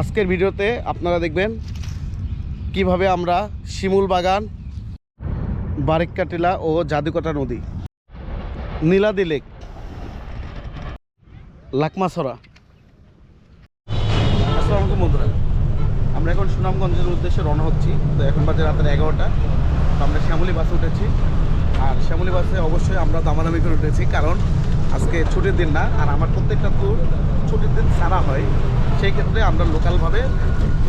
আজকের ভিডিওতে আপনারা দেখবেন কীভাবে আমরা শিমুল বাগান বারিক্কা টিলা ও জাদুকাটা নদী, নীলাদি লেক, লাকমাছড়া। আসসালামু বন্ধুরা। আমরা এখন সুনামগঞ্জের উদ্দেশ্যে রওনা হচ্ছি। তো এখন বাজে রাতের এগারোটা। তো আমরা শ্যামলি বাসে উঠেছি। আর শ্যামলি বাসে অবশ্যই আমরা দামাদামি করে উঠেছি। কারণ আজকে ছুটির দিন না। আর আমার প্রত্যেকটা ট্যুর ছুটির দিন ছাড়া হয়। সেই ক্ষেত্রে আমরা লোকালভাবে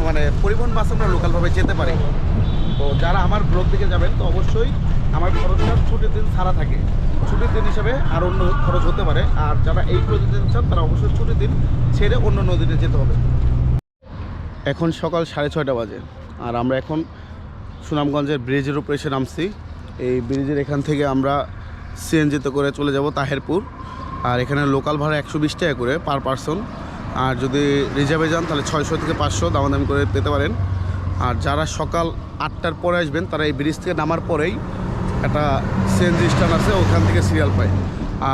মানে পরিবহন বাস আমরা লোকালভাবে যেতে পারি। তো যারা আমার ব্লগ দিকে যাবেন, তো অবশ্যই আমার খরচটা ছুটির দিন ছাড়া থাকে। ছুটির দিন হিসেবে আর অন্য খরচ হতে পারে। আর যারা এই খরচ দিতে চান, তারা অবশ্যই ছুটির দিন ছেড়ে অন্য নদীতে যেতে হবে। এখন সকাল সাড়ে ছয়টা বাজে। আর আমরা এখন সুনামগঞ্জের ব্রিজের উপরে এসে নামছি। এই ব্রিজের এখান থেকে আমরা সিএনজিতে করে চলে যাব তাহেরপুর। আর এখানে লোকাল ভাড়া একশো বিশ টাকা করে পার পারসন আর যদি রিজার্ভে যান, তাহলে ছয়শো থেকে পাঁচশো দামাদামি করে পেতে পারেন। আর যারা সকাল আটটার পরে আসবেন, তারা এই ব্রিজ থেকে নামার পরেই একটা সিএনজি স্ট্যান্ড আছে, ওখান থেকে সিরিয়াল পায়।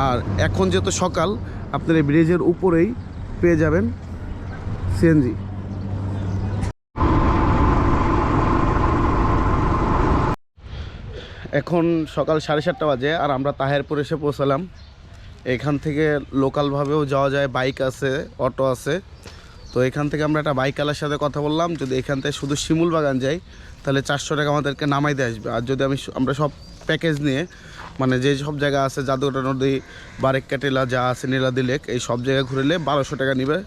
আর এখন যেহেতু সকাল, আপনার এই ব্রিজের উপরেই পেয়ে যাবেন সিএনজি এখন সকাল সাড়ে সাতটা বাজে, আর আমরা তাহেরপুর এসে পৌঁছালাম। এখান থেকে লোকালভাবেও যাওয়া যায় বাইক আছে অটো আছে। তো এখান থেকে আমরা একটা বাইকওয়ালার সাথে কথা বললাম যদি এখান থেকে শুধু শিমুল বাগান যাই তাহলে চারশো টাকা আমাদেরকে নামাই দিয়ে আসবে। আর যদি আমি আমরা সব প্যাকেজ নিয়ে মানে যে সব জায়গা আছে জাদুঘাটা নদী বারেক্কা টেলা যা আছে নীলাদি লেক এই সব জায়গায় ঘুরলে বারোশো টাকা নেবে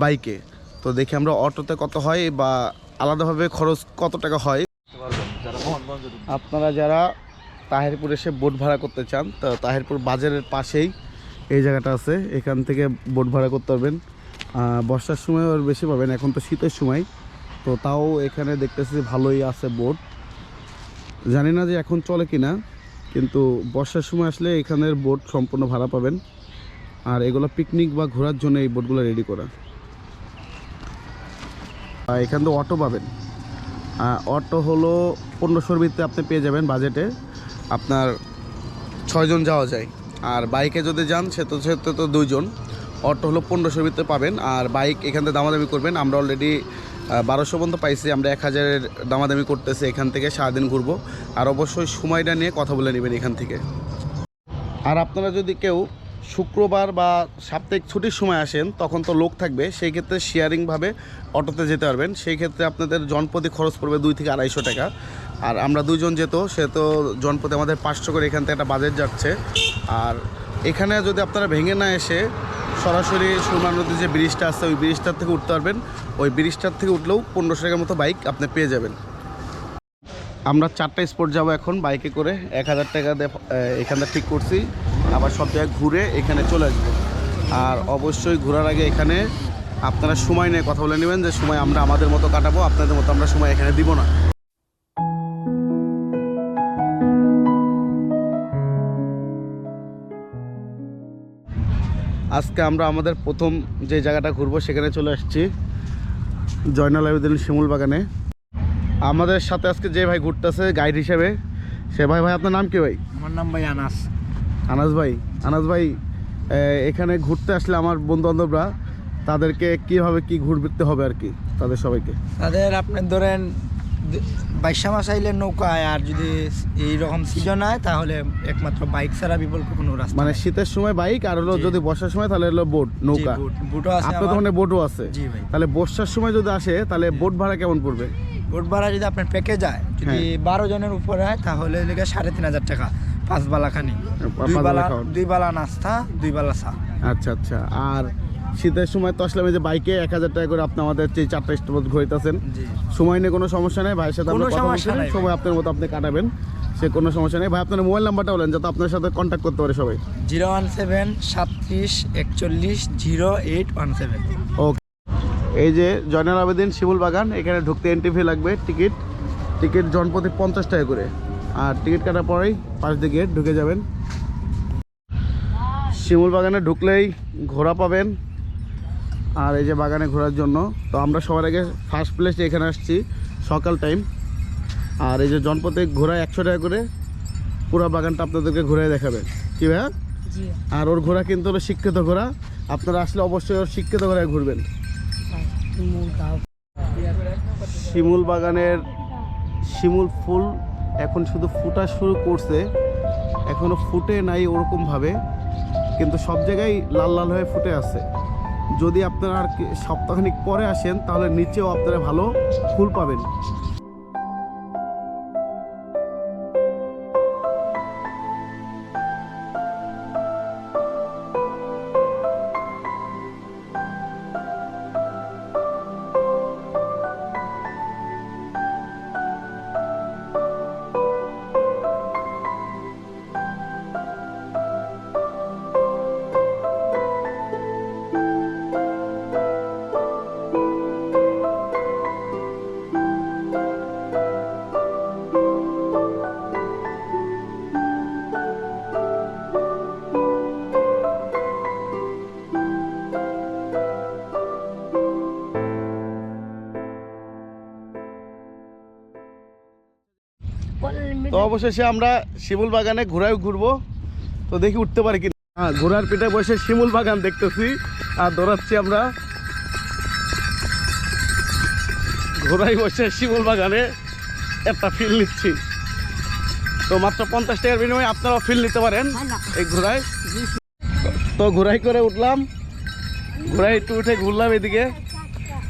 বাইকে তো দেখি আমরা অটোতে কত হয় বা আলাদাভাবে খরচ কত টাকা হয়। আপনারা যারা তাহেরপুর এসে বোট ভাড়া করতে চান, তো তাহেরপুর বাজারের পাশেই এই জায়গাটা আছে। এখান থেকে বোট ভাড়া করতে পারবেন। বর্ষার সময় আর বেশি পাবেন এখন তো শীতের সময়। তো তাও এখানে দেখতেছি ভালোই আছে বোট। জানি না যে এখন চলে কি না কিন্তু বর্ষার সময় আসলে এখানের বোট সম্পূর্ণ ভাড়া পাবেন। আর এগুলো পিকনিক বা ঘোরার জন্য এই বোটগুলো রেডি করা। এখান থেকে অটো পাবেন। অটো হলো পনেরোশোর ভিতরে আপনি পেয়ে যাবেন বাজেটে আপনার ছয়জন যাওয়া যায়। আর বাইকে যদি যান, সে তো সেতে তো দুইজন। অটো হলো পনেরোশো ভিতরে পাবেন। আর বাইক এখান থেকে দামাদামি করবেন। আমরা অলরেডি বারোশো পর্যন্ত পাইছি। আমরা এক হাজারের দামাদামি করতেছি এখান থেকে, সারাদিন ঘুরবো। আর অবশ্যই সময়টা নিয়ে কথা বলে নেবেন এখান থেকে। আর আপনারা যদি কেউ শুক্রবার বা সাপ্তাহিক ছুটির সময় আসেন, তখন তো লোক থাকবে। সেই ক্ষেত্রে শেয়ারিংভাবে অটোতে যেতে পারবেন। সেই ক্ষেত্রে আপনাদের জনপ্রতি খরচ পড়বে দুই থেকে আড়াইশো টাকা। আর আমরা দুজন যেত, সে তো জনপ্রতি আমাদের পাঁচশো করে এখান থেকে একটা বাজেট যাচ্ছে। আর এখানে যদি আপনারা ভেঙে না এসে সরাসরি সুরমা নদীর যে ব্রিজটা আছে, ওই ব্রিজটার থেকে উঠতে পারবেন। ওই ব্রিজটার থেকে উঠলেও পনেরোশো টাকার মতো বাইক আপনি পেয়ে যাবেন। আমরা চারটা স্পট যাব এখন বাইকে করে। এক হাজার টাকা এখানটা ঠিক করছি। আবার সব জায়গায় ঘুরে এখানে চলে আসব। আর অবশ্যই ঘোরার আগে এখানে আপনারা সময় নিয়ে কথা বলে নেবেন যে সময় আমরা আমাদের মতো কাটাবো, আপনাদের মতো আমরা সময় এখানে দিব না। আজকে আমরা আমাদের প্রথম যে জায়গাটা ঘুরবো, সেখানে চলে আসছি। জয়নাল আবেদিন শিমুল বাগানে। আমাদের সাথে আজকে যে ভাই ঘুরতেছে গাইড হিসেবে সে ভাই ভাই আপনার নাম কি ভাই? আমার নাম ভাই আনাস। আনাস ভাই আনাস ভাই এখানে ঘুরতে আসলে আমার বন্ধু বান্ধবরা তাদেরকে কীভাবে কি ঘুরতে হবে আর কি তাদের সবাইকে। তাদের আপনি ধরেন বাইশা মাস আইলে নৌকায় আর যদি এইরকম সিজন হয় তাহলে একমাত্র বাইক ছাড়া বিকল্প কোনো রাস্তা মানে শীতের সময় বাইক আর হলো যদি বর্ষার সময় তাহলে হলো বোট নৌকা। আপনার তো মানে বোটও আছে। জি ভাই। তাহলে বর্ষার সময় যদি আসে তাহলে বোট ভাড়া কেমন পড়বে? বুট ভাড়া যদি আপনার প্যাকে যায় যদি হ্যাঁ। বারো জনের উপরে হয় তাহলে লেগে সাড়ে তিন হাজার টাকা পাঁচ বালা খানি। দুই বেলা বালা দুই বালা নাস্তা দুই বালা চা। আচ্ছা আচ্ছা। আর শীতের সময় তো আসলে আমি যে বাইকে এক হাজার টাকা করে আপনি আমাদের যে চারটা স্টপ ঘুরতেছেন সময় নিয়ে কোনো সমস্যা নেই। ভাইয়ের সাথে কোনো সমস্যা নেই সময় আপনার মতো আপনি কাটাবেন সে কোনো সমস্যা নেই। ভাই আপনার মোবাইল নাম্বারটা বলেন যাতে আপনার সাথে কন্ট্যাক্ট করতে পারে সবাই। জিরো ওয়ান সেভেন সাতত্রিশ একচল্লিশ zero eight one seven. Okay এই যে জয়নাল আবেদিন শিমুল বাগান এখানে ঢুকতে এন্ট্রি ফি লাগবে টিকিট টিকিট জনপ্রতি পঞ্চাশ টাকা করে। আর টিকিট কাটার পরেই পাশ দিয়ে গেট ঢুকে যাবেন। শিমুল বাগানে ঢুকলেই ঘোরা পাবেন আর এই যে বাগানে ঘোরার জন্য। তো আমরা সবার আগে ফার্স্ট প্লেসে এখানে আসছি সকাল টাইম আর এই যে জনপথে ঘোরা একশো টাকা করে পুরো বাগানটা আপনাদেরকে ঘুরে দেখাবে। কি ভাইয়া? আর ওর ঘোরা কিন্তু হলো শিক্ষিত ঘোরা আপনারা আসলে অবশ্যই ওর শিক্ষিত ঘোরায় ঘুরবেন। শিমুল বাগানের শিমুল ফুল এখন শুধু ফুটা শুরু করছে এখনও ফুটে নাই ওরকমভাবে কিন্তু সব জায়গায় লাল লাল হয়ে ফুটে আছে। যদি আপনারা আর সপ্তাহখানিক পরে আসেন, তাহলে নিচেও আপনারা ভালো ফুল পাবেন। অবশেষে আমরা শিমুল বাগানে ঘোরায় ঘুরবো। তো দেখি উঠতে পারি কি হ্যাঁ ঘোড়ার পিঠে বসে শিমুল বাগান দেখতেছি আর দৌড়াচ্ছি আমরা। ঘোড়ায় বসে শিমুল বাগানে একটা ফিল নিচ্ছি। তো মাত্র পঞ্চাশ টাকার বিনিময়ে আপনারাও ফিল নিতে পারেন এই ঘোড়ায়। তো ঘোড়াই করে উঠলাম। ঘোড়ায় একটু উঠে ঘুরলাম এদিকে।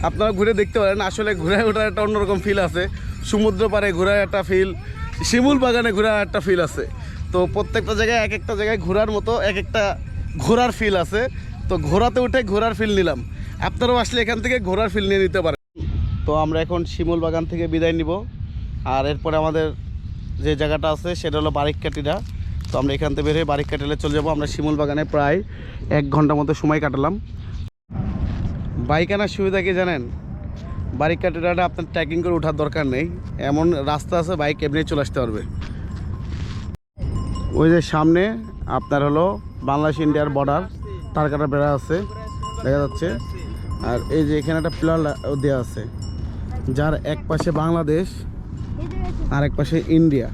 আপনারা ঘুরে দেখতে পারেন আসলে ঘোড়ায় ওঠার একটা অন্যরকম ফিল আছে। সমুদ্র পারে ঘোরার একটা ফিল শিমুল বাগানে ঘোরার একটা ফিল আছে। তো প্রত্যেকটা জায়গায় এক একটা জায়গায় ঘোরার মতো এক একটা ঘোরার ফিল আছে। তো ঘোরাতে উঠে ঘোরার ফিল নিলাম। আপনারাও আসলে এখান থেকে ঘোরার ফিল নিয়ে নিতে পারেন। তো আমরা এখন শিমুল বাগান থেকে বিদায় নিব। আর এরপরে আমাদের যে জায়গাটা আছে, সেটা হলো বারিককাটিরা তো আমরা এখান থেকে বের হয়ে বারিককাটিলে চলে যাব। আমরা শিমুল বাগানে প্রায় এক ঘণ্টার মতো সময় কাটালাম। বাইক আনার সুবিধা কি জানেন? বাইক কাটিরাটা আপনার ট্র্যাকিং করে ওঠার দরকার নেই। এমন রাস্তা আছে বাইক এমনি চলে আসতে পারবে। ওই যে সামনে আপনার হলো বাংলাদেশ ইন্ডিয়ার বর্ডার তার কাটা বেড়া আছে, দেখা যাচ্ছে। আর এই যে এখানে একটা প্লার দেওয়া আছে, যার এক পাশে বাংলাদেশ আর এক পাশে ইন্ডিয়া।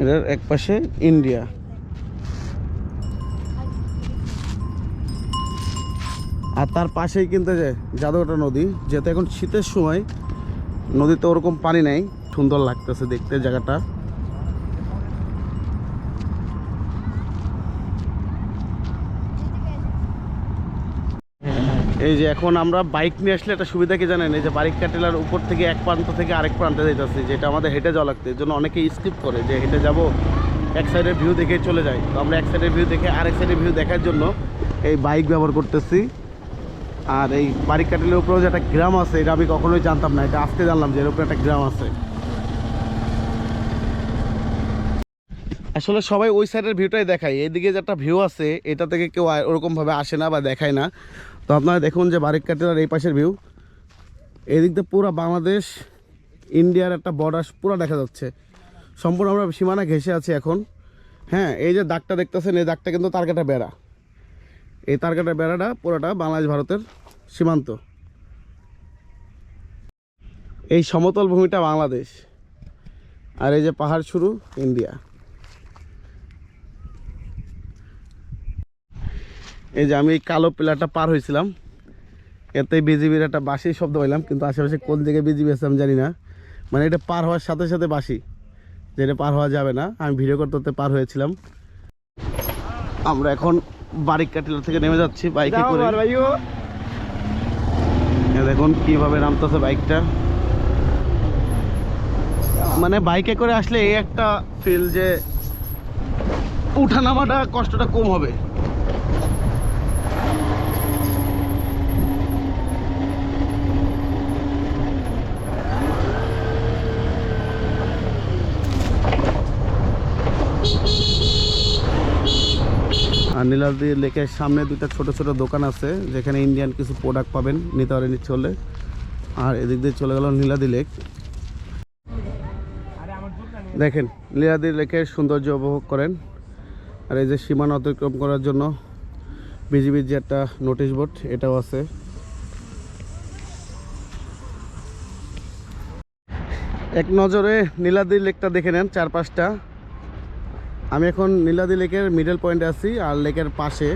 এটার এক পাশে ইন্ডিয়া। আর তার পাশেই কিন্তু যে জাদুঘাটা নদী, যেহেতু এখন শীতের সময়, নদীতে ওরকম পানি নেই, সুন্দর লাগতেছে দেখতে জায়গাটা। এই যে এখন আমরা বাইক নিয়ে আসলে একটা সুবিধা কি জানেন? এই যে বাইক কাটেলার উপর থেকে এক প্রান্ত থেকে আরেক প্রান্তে যেতেছি যেটা আমাদের হেঁটে যাওয়া লাগতো। এর জন্য অনেকে স্কিপ করে যে হেঁটে যাব, এক সাইডের ভিউ দেখে চলে যায়। তো আমরা এক সাইডের ভিউ দেখে আরেক সাইডের ভিউ দেখার জন্য এই বাইক ব্যবহার করতেছি। আর এই বাড়ি কাটিলের উপরেও যে একটা গ্রাম আছে, এটা আমি কখনোই জানতাম না। এটা আজকে জানলাম যে এর উপরে একটা গ্রাম আছে। আসলে সবাই ওই সাইডের ভিউটাই দেখায়। এইদিকে যে একটা ভিউ আছে, এটা থেকে কেউ ওরকমভাবে আসে না বা দেখায় না। তো আপনারা দেখুন যে বারিক কাটিলার এই পাশের ভিউ এদিক দিয়ে পুরো বাংলাদেশ, ইন্ডিয়ার একটা বর্ডার পুরো দেখা যাচ্ছে। সম্পূর্ণ আমরা সীমানা ঘেঁষে আছি এখন। হ্যাঁ এই যে দাগটা দেখতেছেন, এই দাগটা কিন্তু তারকাটা বেড়া। এই তারকাটা বেড়াটা পুরোটা বাংলাদেশ ভারতের সীমান্ত। এই সমতল ভূমিটা বাংলাদেশ। আর এই যে পাহাড় শুরু, ইন্ডিয়া। এই যে আমি এই কালো পিলারটা পার হয়েছিলাম। এতে বিজিবির একটা বাসি শব্দ পাইলাম, কিন্তু আশেপাশে কোন দিকে বিজিবি আছে আমি জানি না। মানে এটা পার হওয়ার সাথে সাথে বাসি যেটা পার হওয়া যাবে না। আমি ভিডিও করতে করতে পার হয়েছিলাম। আমরা এখন বারিক কাটিলা থেকে নেমে যাচ্ছি বাইকে করে। দেখুন কীভাবে নামতেছে বাইকটা। মানে বাইকে করে আসলে এই একটা ফিল যে উঠা নামাটা কষ্টটা কম হবে। আর লেকের সামনে দুইটা ছোট ছোট দোকান আছে, যেখানে ইন্ডিয়ান কিছু প্রোডাক্ট পাবেন, নিতে পারেন হলে। আর এদিক দিয়ে চলে গেল নীলাদি লেক দেখেন নীলাদি লেকের সৌন্দর্য উপভোগ করেন। আর এই যে সীমানা অতিক্রম করার জন্য বিজিবির যে একটা নোটিশ বোর্ড এটাও আছে। এক নজরে নীলাদি লেকটা দেখে নেন চারপাশটা। আমি এখন নীলাদি লেকের মিডল পয়েন্টে আছি আর লেকের পাশে।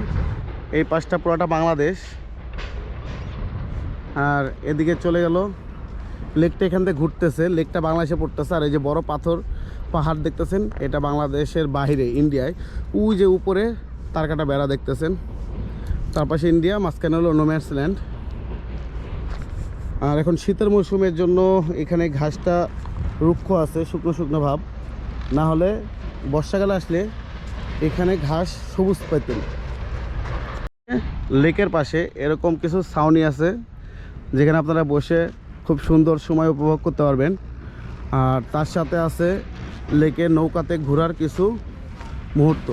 এই পাশটা পুরোটা বাংলাদেশ। আর এদিকে চলে গেল। লেকটা এখান থেকে ঘুরতেছে। লেকটা বাংলাদেশে পড়তেছে। আর এই যে বড় পাথর, পাহাড় দেখতেছেন, এটা বাংলাদেশের বাইরে ইন্ডিয়ায় ওই যে উপরে তারকাটা বেড়া দেখতেছেন। তার পাশে ইন্ডিয়া মাঝখানে হলো নোম্যান্স ল্যান্ড আর এখন শীতের মৌসুমের জন্য এখানে ঘাসটা রুক্ষ আছে, শুকনো শুকনো ভাব। না হলে বর্ষাকালে আসলে এখানে ঘাস সবুজ পেতেন লেকের পাশে এরকম কিছু ছাউনি আছে, যেখানে আপনারা বসে খুব সুন্দর সময় উপভোগ করতে পারবেন। আর তার সাথে আছে লেকে নৌকাতে ঘোরার কিছু মুহূর্ত।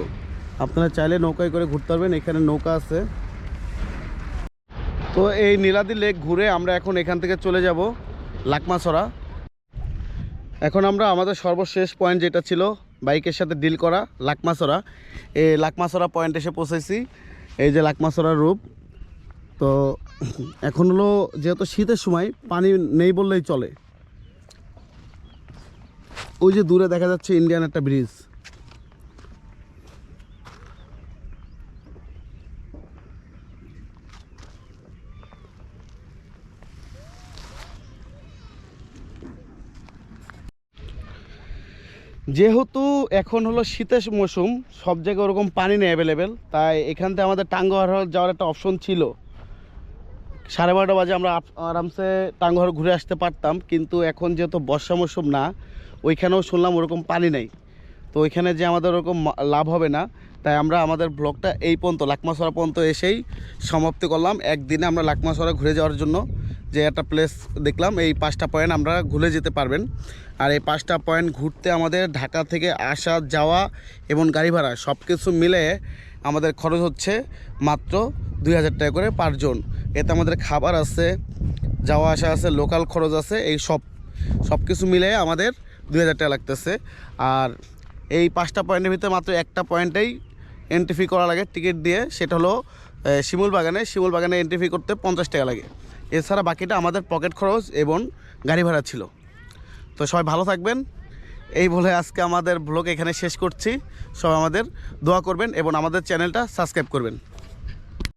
আপনারা চাইলে নৌকায় করে ঘুরতে পারবেন, এখানে নৌকা আছে। তো এই নীলাদি লেক ঘুরে আমরা এখন এখান থেকে চলে যাব লাকমাছড়া। এখন আমরা আমাদের সর্বশেষ পয়েন্ট যেটা ছিল বাইকের সাথে ডিল করা, লাকমাছড়া। এই লাকমাছড়া পয়েন্ট এসে পৌঁছেছি। এই যে লাকমাছড়ার রূপ। তো এখন হলো, যেহেতু শীতের সময়, পানি নেই বললেই চলে। ওই যে দূরে দেখা যাচ্ছে ইন্ডিয়ান একটা ব্রিজ যেহেতু এখন হলো শীতের মৌসুম, সব জায়গায় ওরকম পানি নেই অ্যাভেলেবেল তাই এখান থেকে আমাদের টাঙ্গহার যাওয়ার একটা অপশন ছিল। সাড়ে বারোটা বাজে আমরা আরামসে টাঙ্গহার ঘুরে আসতে পারতাম, কিন্তু এখন যেহেতু বর্ষা মৌসুম না, ওইখানেও শুনলাম ওরকম পানি নেই। তো ওইখানে যে আমাদের ওরকম লাভ হবে না, তাই আমরা আমাদের ব্লগটা এই পর্যন্ত লাকমাসরা পর্যন্ত এসেই সমাপ্তি করলাম। একদিনে আমরা লাকমাসরা ঘুরে যাওয়ার জন্য। যে একটা প্লেস দেখলাম, এই পাঁচটা পয়েন্ট আমরা ঘুরে যেতে পারবেন। আর এই পাঁচটা পয়েন্ট ঘুরতে আমাদের ঢাকা থেকে আসা, যাওয়া এবং গাড়ি ভাড়া সব কিছু মিলে আমাদের খরচ হচ্ছে মাত্র দুই হাজার টাকা করে পারজন এতে আমাদের খাবার আছে, যাওয়া আসা আছে লোকাল খরচ আছে, এই সব সব কিছু মিলে আমাদের দুই হাজার টাকা লাগতেছে। আর এই পাঁচটা পয়েন্টের ভিতরে মাত্র একটা পয়েন্টেই এন্ট্রি ফি করা লাগে টিকিট দিয়ে। সেটা হলো শিমুল বাগানে শিমুল বাগানে এন্ট্রি ফি করতে পঞ্চাশ টাকা লাগে। এছাড়া বাকিটা আমাদের পকেট খরচ এবং গাড়ি ভাড়া ছিল। তো সবাই ভালো থাকবেন। এই বলে আজকে আমাদের ব্লগ এখানে শেষ করছি। সবাই আমাদের দোয়া করবেন এবং আমাদের চ্যানেলটা সাবস্ক্রাইব করবেন।